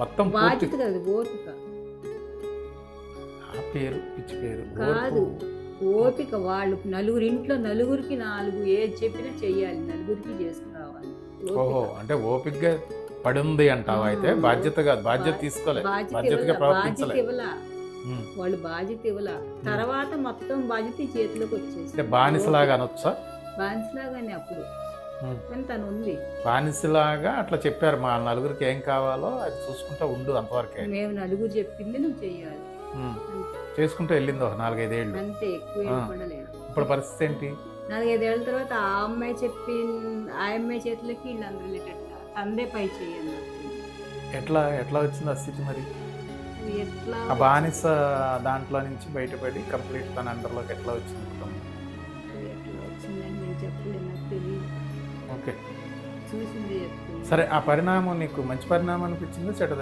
మొత్తం బాధ్యత కదా ఓపిక. ఆ పేరు పిచ్చి పేరు కాదు. ఓపిక వాళ్ళు నలుగురు ఇంట్లో నలుగురికి నాలుగు ఏది చెప్పినా చెయ్యాలి నలుగురికి చేసుకురావాలి. ఓపిక. ఓహో అంటే ఓపికగా పడింది అంటావు అయితే? బాధ్యతగా బాధ్యత తీసుకోలే. బాధ్యత బాధ్యతగా ఇవ్వలా, బాధ్యత ఇవ్వలా. వాళ్ళు బాధ్యత ఇవ్వలా. తర్వాత మొత్తం బాధ్యత చేతిలోకి వచ్చేసి బానిసలాగా అనొచ్చా? బానిసలాగానే అప్పుడు. కానీ తను ఉంది బానిసలాగా అట్లా చెప్పారు. మా నలుగురికి ఏం కావాలో అది చూసుకుంటా ఉండు అంతవరకే. మేము నలుగురు చెప్పింది నువ్వు. అంతే. చేసుకుంటూ వెళ్ళింది ఒక నాలుగైదేళ్ళు. అంతే ఎక్కువ ఇప్పుడు పరిస్థితి ఏంటి? నాలుగైదేళ్ళ తర్వాత ఆ అమ్మాయి చెప్పి ఆ అమ్మాయి చేతులకి వెళ్ళేటట్టుగా తందే పై చేయండి ఎట్లా ఎట్లా వచ్చింది ఆ స్థితి మరి? ఎట్లా ఆ బానిస దాంట్లో నుంచి బయటపడి కంప్లీట్ తన అండర్లోకి ఎట్లా వచ్చింది ఎట్లా ఓకే. సరే ఆ పరిణామం నీకు మంచి పరిణామం అనిపించిందా చెడ్డ